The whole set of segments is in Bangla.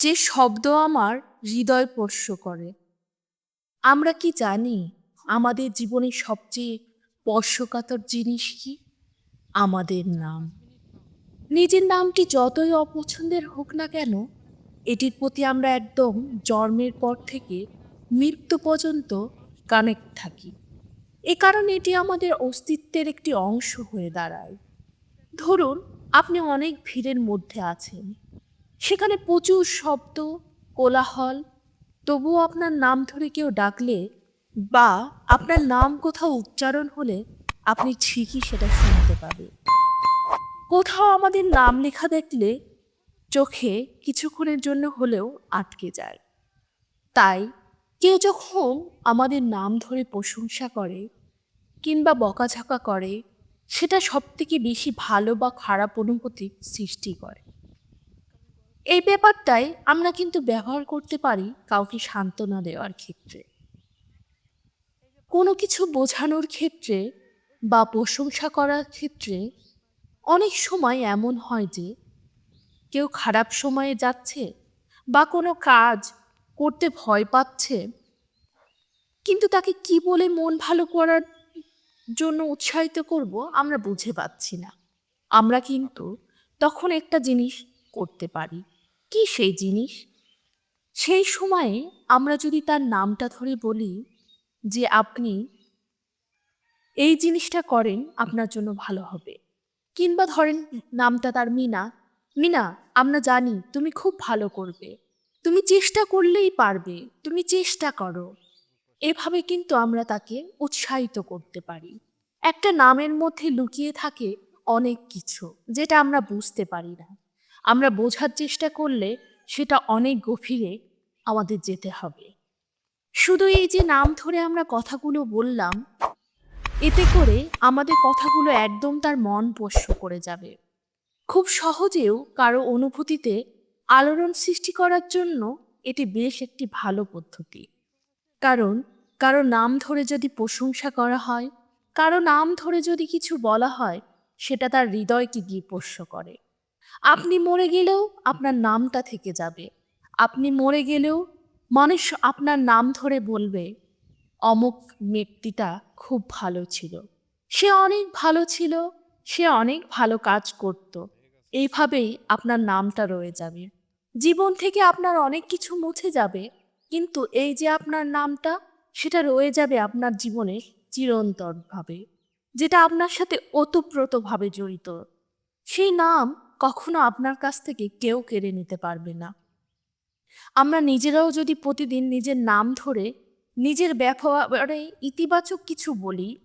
যে শব্দ আমার হৃদয় স্পর্শ করে। আমরা কি জানি আমাদের জীবনে সবচেয়ে স্পর্শকাতর জিনিস কি? আমাদের নাম। নিজের নামটি যতই অপছন্দের হোক না কেন, এটির প্রতি আমরা একদম জন্মের পর থেকে মৃত্যু পর্যন্ত কানেক্ট থাকি। এ কারণে এটি আমাদের অস্তিত্বের একটি অংশ হয়ে দাঁড়ায়। ধরুন, আপনি অনেক ভিড়ের মধ্যে আছেন। সেখানে প্রচুর শব্দ, কোলাহল। তবুও আপনার নাম ধরে কেউ ডাকলে বা আপনার নাম কোথাও উচ্চারণ হলে আপনি ঠিকই সেটা শুনতে পাবেন কোথাও আমাদের নাম লেখা দেখলে চোখে কিছুক্ষণের জন্য হলেও আটকে যায়। তাই কেউ যখন আমাদের নাম ধরে প্রশংসা করে কিংবা বকাঝকা করে, সেটা সব থেকে বেশি ভালো বা খারাপ অনুভূতি সৃষ্টি করে। এই ব্যাপারটাই আমরা কিন্তু ব্যবহার করতে পারি কাউকে সান্ত্বনা দেওয়ার ক্ষেত্রে। কোনো কিছু বোঝানোর ক্ষেত্রে বা প্রশংসা করার ক্ষেত্রে অনেক সময় এমন হয় যে কেউ খারাপ সময়ে যাচ্ছে বা কোনো কাজ করতে ভয় পাচ্ছে, কিন্তু তাকে কি বলে মন ভালো করার জন্য উৎসাহিত করব আমরা বুঝে পাচ্ছি না। আমরা কিন্তু তখন একটা জিনিস করতে পারি। কি সেই জিনিস? সেই সময়ে আমরা যদি তার নামটা ধরে বলি যে আপনি এই জিনিসটা করেন, আপনার জন্য ভালো হবে। কিংবা ধরেন নামটা তার মিনা। মিনা, আমরা জানি তুমি খুব ভালো করবে। তুমি চেষ্টা করলেই পারবে। তুমি চেষ্টা করো। এভাবে কিন্তু আমরা তাকে উৎসাহিত করতে পারি। একটা নামের মধ্যে লুকিয়ে থাকে অনেক কিছু, যেটা আমরা বুঝতে পারি না। আমরা বোঝার চেষ্টা করলে সেটা অনেক গভীরে আমাদের যেতে হবে। শুধু এই যে নাম ধরে আমরা কথাগুলো বললাম, এতে করে আমাদের কথাগুলো একদম তার মন পোষ্য করে যাবে। খুব সহজেও কারও অনুভূতিতে আলোড়ন সৃষ্টি করার জন্য এটি বেশ একটি ভালো পদ্ধতি। কারণ কারও নাম ধরে যদি প্রশংসা করা হয়, কারও নাম ধরে যদি কিছু বলা হয়, সেটা তার হৃদয়কে গিয়ে পোষ্য করে। আপনি মরে গেলেও আপনার নামটা থেকে যাবে। আপনি মরে গেলেও মানুষ আপনার নাম ধরে বলবে, অমুক ব্যক্তিটা খুব ভালো ছিল। সে অনেক ভালো ছিল, সে অনেক ভালো কাজ করত। এইভাবেই আপনার নামটা রয়ে যাবে। জীবন থেকে আপনার অনেক কিছু মুছে যাবে, কিন্তু এই যে আপনার নামটা, সেটা রয়ে যাবে আপনার জীবনে চিরন্তরভাবে যেটা আপনার সাথে ওতপ্রোতভাবে জড়িত। সেই নাম কখনো আপনার কাছ থেকে কেউ কেড়ে নিতে পারবে না। আমরা নিজেরাও যদি প্রতিদিন নিজের নাম ধরে, নিজের ব্যবহারে ইতিবাচক কিছু বলি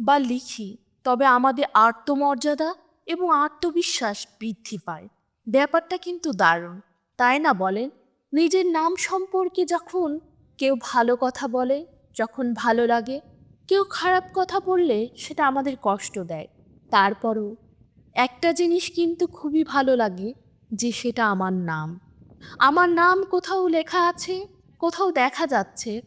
বা লিখি, তবে আমাদের আত্মমর্যাদা এবং আত্মবিশ্বাস বৃদ্ধি পায়। ব্যাপারটা কিন্তু দারুণ, তাই না বলেন? নিজের নাম সম্পর্কে যখন কেউ ভালো কথা বলে, যখন ভালো লাগে, কেউ খারাপ কথা বললে সেটা আমাদের কষ্ট দেয়। তারপরও একটা জিনিস কিন্তু খুবই ভালো লাগে যে সেটা আমার নাম। আমার নাম কোথাও লেখা আছে, কোথাও দেখা যাচ্ছে,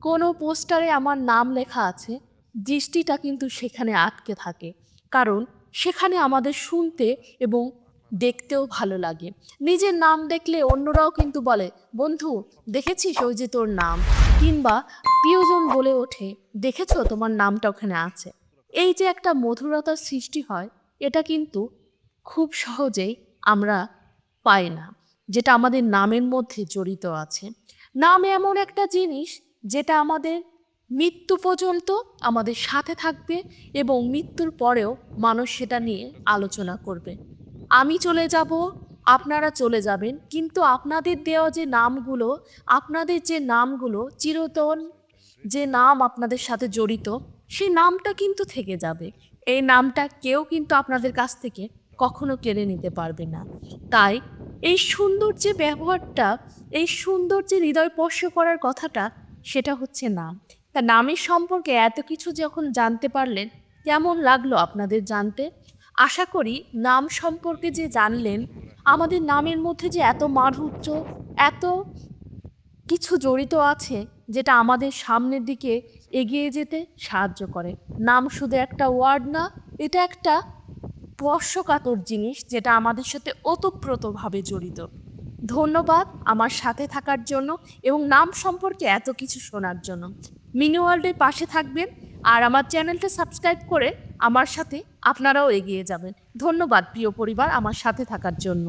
কোনো পোস্টারে আমার নাম লেখা আছে, দৃষ্টিটা কিন্তু সেখানে আটকে থাকে। কারণ সেখানে আমাদের শুনতে এবং দেখতেও ভালো লাগে। নিজের নাম দেখলে অন্যরাও কিন্তু বলে, বন্ধু, দেখেছিস ওই যে তোর নাম? কিংবা, প্রিয়জন বলে ওঠে, দেখেছ তোমার নামটা ওখানে আছে? এই যে একটা মধুরতার সৃষ্টি হয় এটা কিন্তু খুব সহজেই আমরা পাই না, যেটা আমাদের নামের মধ্যে জড়িত আছে। নাম এমন একটা জিনিস যেটা আমাদের মৃত্যু পর্যন্ত আমাদের সাথে থাকবে এবং মৃত্যুর পরেও মানুষ সেটা নিয়ে আলোচনা করবে। আমি চলে যাব, আপনারা চলে যাবেন, কিন্তু আপনাদের দেওয়া যে নামগুলো, আপনাদের যে নামগুলো, চিরতন যে নাম আপনাদের সাথে জড়িত, সেই নামটা কিন্তু থেকে যাবে। এই নামটা কেউ কিন্তু আপনাদের কাছ থেকে কখনো কেড়ে নিতে পারবে না। তাই এই সুন্দর যে ব্যবহারটা, এই সুন্দর যে হৃদয় স্পর্শ করার কথাটা, সেটা হচ্ছে নাম। তা নামের সম্পর্কে এত কিছু যখন জানতে পারলেন, কেমন লাগল আপনাদের জানতে? আশা করি নাম সম্পর্কে যে জানলেন, আমাদের নামের মধ্যে যে এত মাধুর্য, এত কিছু জড়িত আছে যেটা আমাদের সামনের দিকে এগিয়ে যেতে সাহায্য করে। নাম শুধু একটা ওয়ার্ড না, এটা একটা স্পর্শকাতর জিনিস যেটা আমাদের সাথে ওতপ্রোতভাবে জড়িত। ধন্যবাদ আমার সাথে থাকার জন্য এবং নাম সম্পর্কে এত কিছু শোনার জন্য। মিনি ওয়ার্ল্ডের পাশে থাকবেন আর আমার চ্যানেলটা সাবস্ক্রাইব করে আমার সাথে আপনারাও এগিয়ে যাবেন। ধন্যবাদ প্রিয় পরিবার আমার সাথে থাকার জন্য।